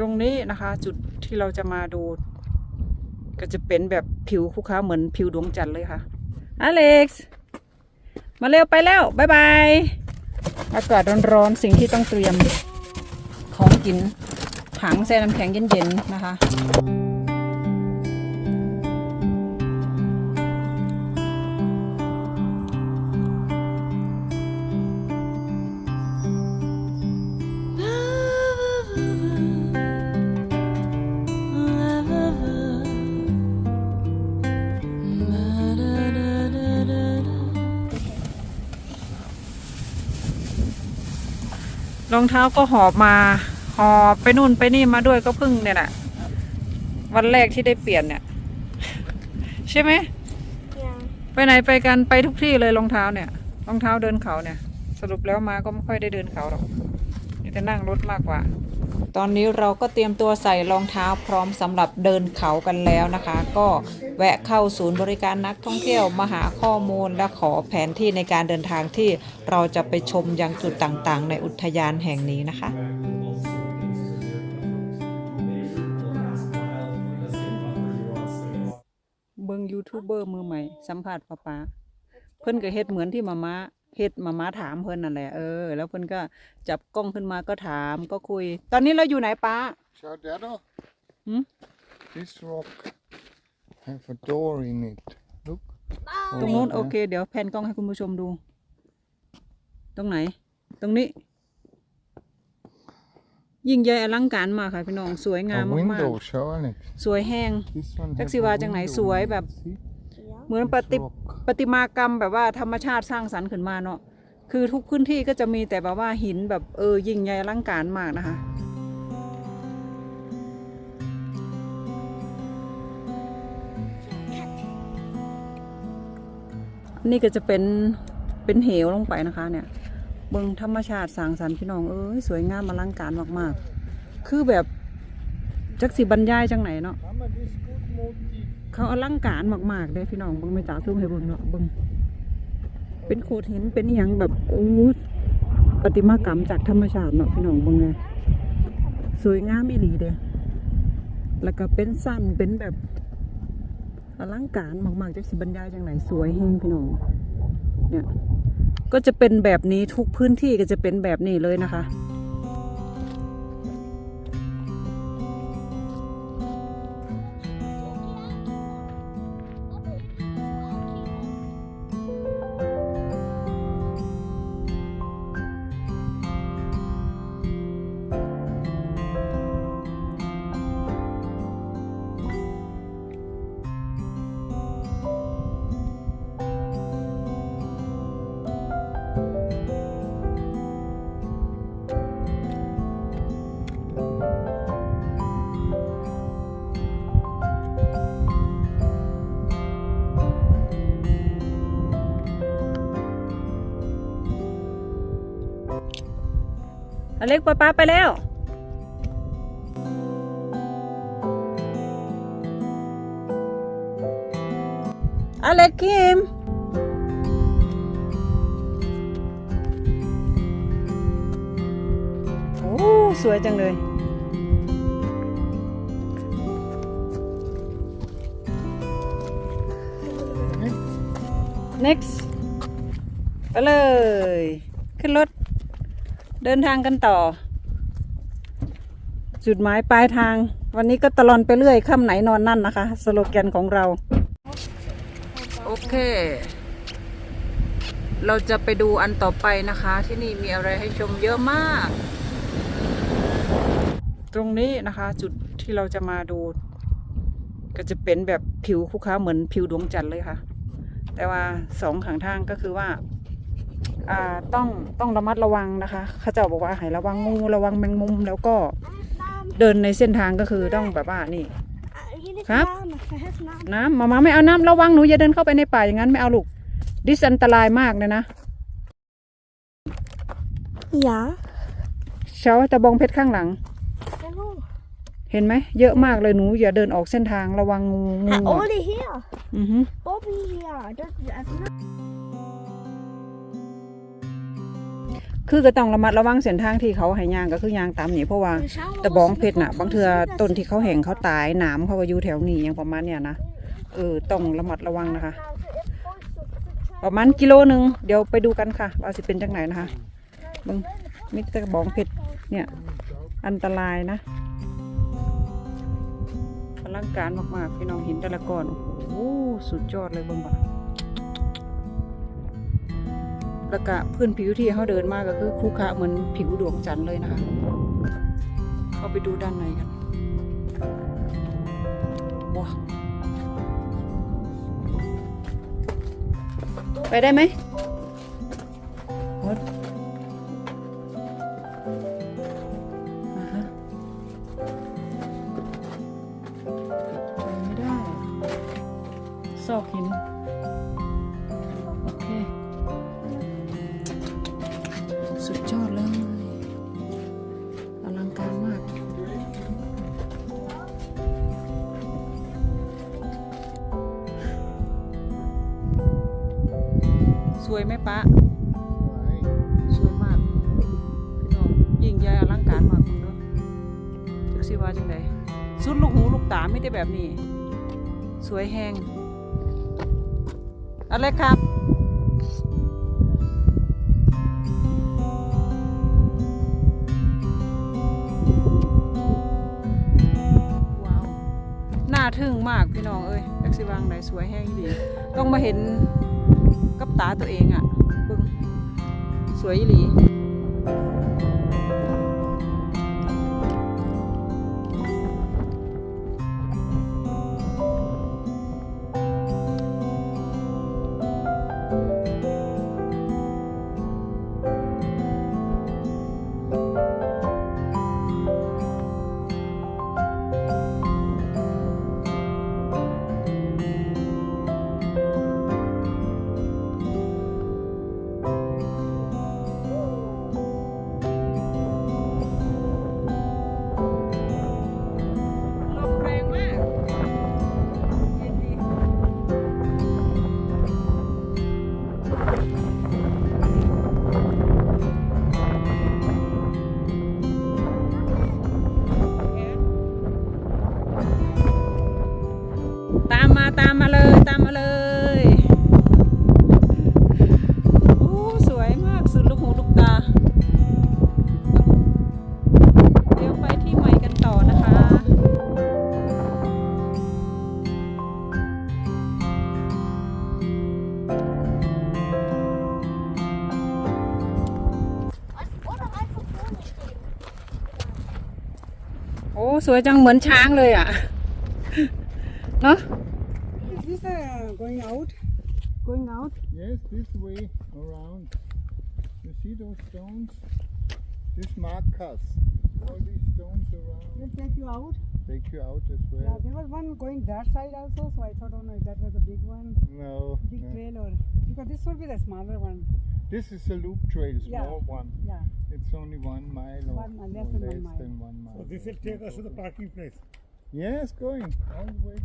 ตรงนี้นะคะจุดที่เราจะมาดู ก็จะเป็นแบบผิวคุกค้าเหมือนผิวดวงจันทร์เลยค่ะอเล็กซ์มาเร็วไปแล้วบ๊ายบายอากาศร้อนๆสิ่งที่ต้องเตรียมของกินถังแช่น้ำแข็งเย็นๆนะคะ รองเท้าก็หอบมา หอบไปนู่นไปนี่มาด้วยก็เพิ่งเนี่ยแหละวันแรกที่ได้เปลี่ยนเนี่ย ใช่ไหม Yeah. ไปไหนไปกันไปทุกที่เลยรองเท้าเนี่ยรองเท้าเดินเขาเนี่ย สรุปแล้วมาก็ไม่ค่อยได้เดินเขาหรอกมีแต่นั่งรถมากกว่า ตอนนี้เราก็เตรียมตัวใส่รองเท้าพร้อมสำหรับเดินเขากันแล้วนะคะ ก็แวะเข้าศูนย์บริการนักท่องเที่ยวมาหาข้อมูลและขอแผนที่ในการเดินทางที่เราจะไปชมยังจุดต่างๆ ในอุทยานแห่งนี้นะคะเบิงยูทูบเบอร์มือใหม่สัมภาษณ์ป้าป๊าเพิ่นก็เฮ็ดเหมือนที่มาม่า เฮ็ดมาม่าถามเพิ่นนั่นแหละเออแล้วเพิ่นก็จับกล้องขึ้นมาก็ถามก็คุย ตอนนี้เราอยู่ไหนป้า Show that off. Hmm? This rock have a door in it. Look. ตรงนู้นโอเค เดี๋ยวแพนกล้องให้คุณผู้ชมดู ตรงไหน ตรงนี้ ยิ่งใหญ่อลังการมากค่ะพี่น้องสวยงาม A มาก window, show Alex. ๆ สวยแห้ง This one จัก have สิ a ว่าจังไหน window สวย in it. แบบ See? เหมือนป This ฏิ rock. ปฏิมากรรมแบบว่าธรรมชาติสร้างสรรค์ขึ้นมาเนาะคือทุกพื้นที่ก็จะมีแต่แบบว่าหินแบบเออยิ่งใหญ่อลังการมากนะคะนี่ก็จะเป็นเป็นเหวลงไปนะคะเนี่ยเบิงธรรมชาติสร้างสรรค์พี่น้องเอ้ยสวยงามอลังการมาก ๆ คือแบบจักสิบรรยายจังไหนเนาะ เขาอลังการมากๆเลยพี่น้องเบิ่งไม่จ่าซูมให้เบิ่งเนาะเบิ่งเป็นโขดหินเป็นอหยังแบบโอ้ประติมากรรมจากธรรมชาติเนาะพี่น้องเบิ่งไงสวยงามอีหลีเด้อแล้วก็เป็นสั้นเป็นแบบอลังการมากๆจักสิบรรยายจังไหนสวยแฮงพี่น้องเนี่ยก็จะเป็นแบบนี้ทุกพื้นที่ก็จะเป็นแบบนี้เลยนะคะ อเล็กป้าป้าไปแล้วอเล็กคิมโอ้สวยจังเลย next ไปเลย ขึ้นรถ เดินทางกันต่อ จุดหมายปลายทาง วันนี้ก็ตลอนไปเรื่อยค่ำไหนนอนนั่นนะคะ สโลแกนของเรา โอเค เราจะไปดูอันต่อไปนะคะ ที่นี่มีอะไรให้ชมเยอะมาก ตรงนี้นะคะ จุดที่เราจะมาดูก็จะเป็นแบบผิวคุกค้าเหมือนผิวดวงจันทร์เลยค่ะ แต่ว่าสองข้างทางก็คือว่า ต้องต้องระมัดระวังนะคะเขาเจ้าบอกว่าให้ระวังงูระวังแมงมุมแล้วก็เดินในเส้นทางก็คือต้องแบบว่านี่ครับ น้ำมามาไม่เอาน้ำระวังหนูอย่าเดินเข้าไปในป่าอย่างนั้นไม่เอาลูกดิสอันตรายมากเลยนะ Ja. เช้าตะบองเพชรข้างหลัง Hallo. เห็นไหมเยอะมากเลยหนูอย่าเดินออกเส้นทางระวังงูงู Ah, อะ Oli hier. อือฮึ Bobby hier. Das ist คือก็ต้องระมัดระวังเส้นทางที่เขาให้ย่างก็คือย่างตามนี่เพราะว่าแต่บองเพชรน่ะบางเทือต้นที่เขาแห่งเขาตายหนามเขาก็อยู่แถวนี้อย่างประมาณเนี้ยนะเออต้องระมัดระวังนะคะ ประมาณกิโลหนึ่งเดี๋ยวไปดูกันค่ะว่าสิเป็นจังไหนนะคะเบิ่งมิตรบองเพชรเนี่ยอันตรายนะอลังการมากๆพี่น้องเห็นแต่ละก้อนโอ้โหสุดยอดเลยบิ่งบ่ แล้วก็พื้นผิวที่เขาเดินมาก็คือคูคะเหมือนผิวดวงจันทร์เลยนะคะ เข้าไปดูด้านในกันว้าไปได้ไหมโอ๊ยอ่าฮะไปไม่ได้ซอกหิน จังไดสุดลูกหูลูกตาไม่ได้แบบนี้ สวยแหงอะไรครับว้าวน่าทึ่งมากพี่น้องเอ้ยจักสิวางไหนสวยแห้งดี ต้องมาเห็นกับตาตัวเองอะ่ะบิ่งสวยอีหลี โอ้ สวยจังเหมือนช้างเลยอ่ะ เนอะ Is this uh, going out? going out Yes, this way around. You see those stones? This markers. All these stones around Will take you out? take you out as Yeah, well. there was one going that side also, so I thought, oh no, that was a big one, No, big no. trail or because this would be the smaller one. This is a loop trail, small yeah. one. Yeah. It's only one mile or one mile, less, than, less one mile. than one mile. So this will take us to the parking place. Yes, going all the way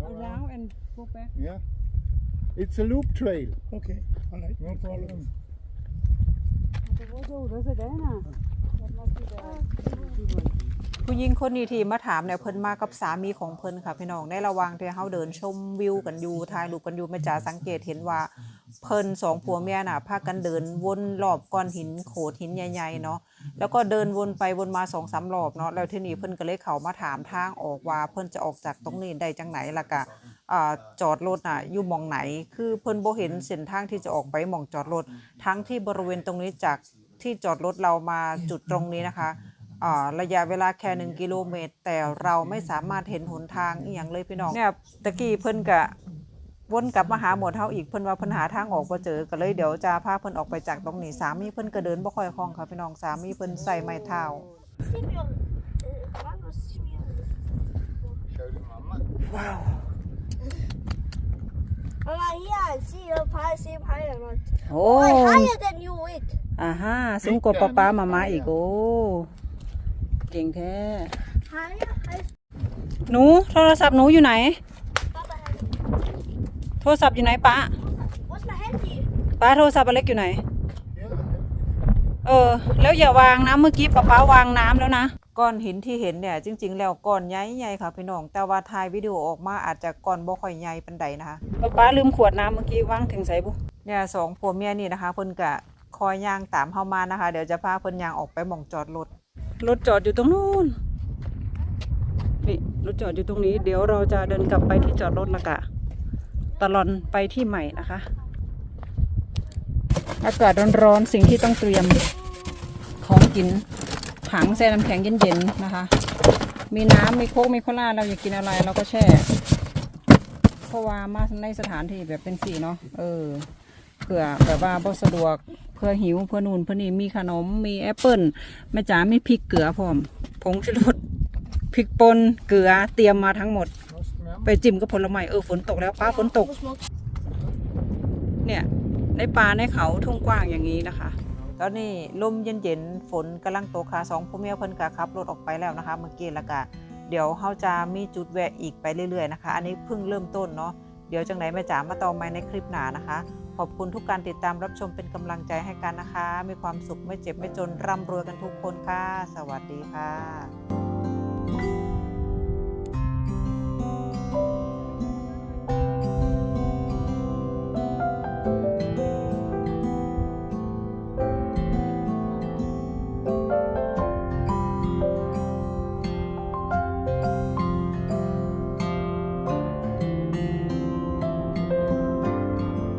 around. around and go back. Yeah. It's a loop trail. Okay. All right. No problem. ผู้หญิงคนนี้ที่มาถามเนี่ยเพิ่นมากับสามีของเพิ่นค่ะพี่น้องในระหว่างที่เฮาเดินชมวิวกันอยู่ถ่ายรูปกันอยู่แม่จ๋าสังเกตเห็นว่า เพิ่นสองผัวเมียน่ะพากันเดินวนรอบก้อนหินโขดหินใหญ่ๆเนาะแล้วก็เดินวนไปวนมาสองสามรอบเนาะแล้วทีนี้เพิ่นก็เลยเข้ามาถามทางออกว่าเพิ่นจะออกจากตรงนี้ได้จังไหนล่ะกะจอดรถน่ะอยู่มองไหน คือเพิ่นโบเห็นเส้นทางที่จะออกไปมองจอดรถทั้งที่บริเวณตรงนี้จากที่จอดรถเรามาจุดตรงนี้นะคะระยะเวลาแค่หนึ่งกิโลเมตร แต่เราไม่สามารถเห็นหนทางอีหยังเลยพี่น้องเนี่ยตะกี้เพิ่นกะ วนกลับมาหาหมวดเฮาอีกเพิ่นว่าเพิ่นหาทางออกบ่เจอก็เลยเดี๋ยวจะพาเพิ่นออกไปจากตรงนี้สามีเพิ่นก็เดินบ่ค่อยคล่องค่ะพี่น้องสามีเพิ่นใส่ไม้เท้า Simeon. Uh, Carlos Simeon. Show the mama. Mama, here I see you pie, see pie or not. โอ้ Oh, higher than you, wait. อ่าฮะสูงกว่าป๊าป๊ามามาอีกโอ้เก่งแท้ Higher, higher. หนูโทรศัพท์หนูอยู่ไหน Papa has. โทรศัพท์อยู่ไหนป้า What's my handy? ป้าโทรศัพท์อเล็กอยู่ไหน Yeah. เอเออ แล้วอย่าวางนะ เมื่อกี้ป๊าป๊าวางน้ำแล้วนะ ก้อนหินที่เห็นเนี่ยจริง ๆ แล้วก้อนใหญ่ๆค่ะพี่น้อง แต่ว่าถ่ายวิดีโอออกมาอาจจะก้อนบ่ค่อยใหญ่ปานใดนะคะป๊าป๊าลืมขวดน้ำเมื่อกี้วางถึงใส่บุ เนี่ยสองผัวเมียนี่นะคะเพิ่นกะคอยย่างตามเฮามานะคะ เดี๋ยวจะพาเพิ่นย่างออกไปหม่องจอดรถรถจอดอยู่ตรงนู้นนี่รถจอดอยู่ตรงนี้ เดี๋ยวเราจะเดินกลับไปที่จอดรถและกะ ตลอนไปที่ใหม่นะคะ อากาศร้อนๆสิ่งที่ต้องเตรียมของกินถังแช่น้ำแข็งเย็นๆนะคะ มีน้ำมีโค้กมีโคลาเราอยากกินอะไรเราก็แช่เพราะว่ามาในสถานที่แบบเป็นสีเนาะเออเผื่อแบบว่าบ่สะดวกเพื่อหิวเพื่อนูนเพื่อนี่มีขนมมีแอปเปิลแม่จ๋ามีพริกเกลือพร้อมผงชูรสพริกป่นเกลือเตรียมมาทั้งหมด ไปจิ้มกับผลไม้เออฝนตกแล้วป้าฝนตก เนี่ยในป่าในเขาทุ่งกว้างอย่างนี้นะคะตอนนี้ลมเย็นๆฝนกำลังตกค่ะสองพ่อเมียเพิ่นกะขับรถออกไปแล้วนะคะเมื่อกี้แล้วก็เดี๋ยวเฮาจะมีจุดแวะอีกไปเรื่อยๆนะคะ อันนี้เพิ่งเริ่มต้นเนาะเดี๋ยวจังไหนแม่จ๋ามาต่อใหม่ในคลิปหน้านะคะ ขอบคุณทุกการติดตามรับชมเป็นกำลังใจให้กันนะคะ มีความสุขไม่เจ็บไม่จนร่ำรวยกันทุกคนค่ะ สวัสดีค่ะ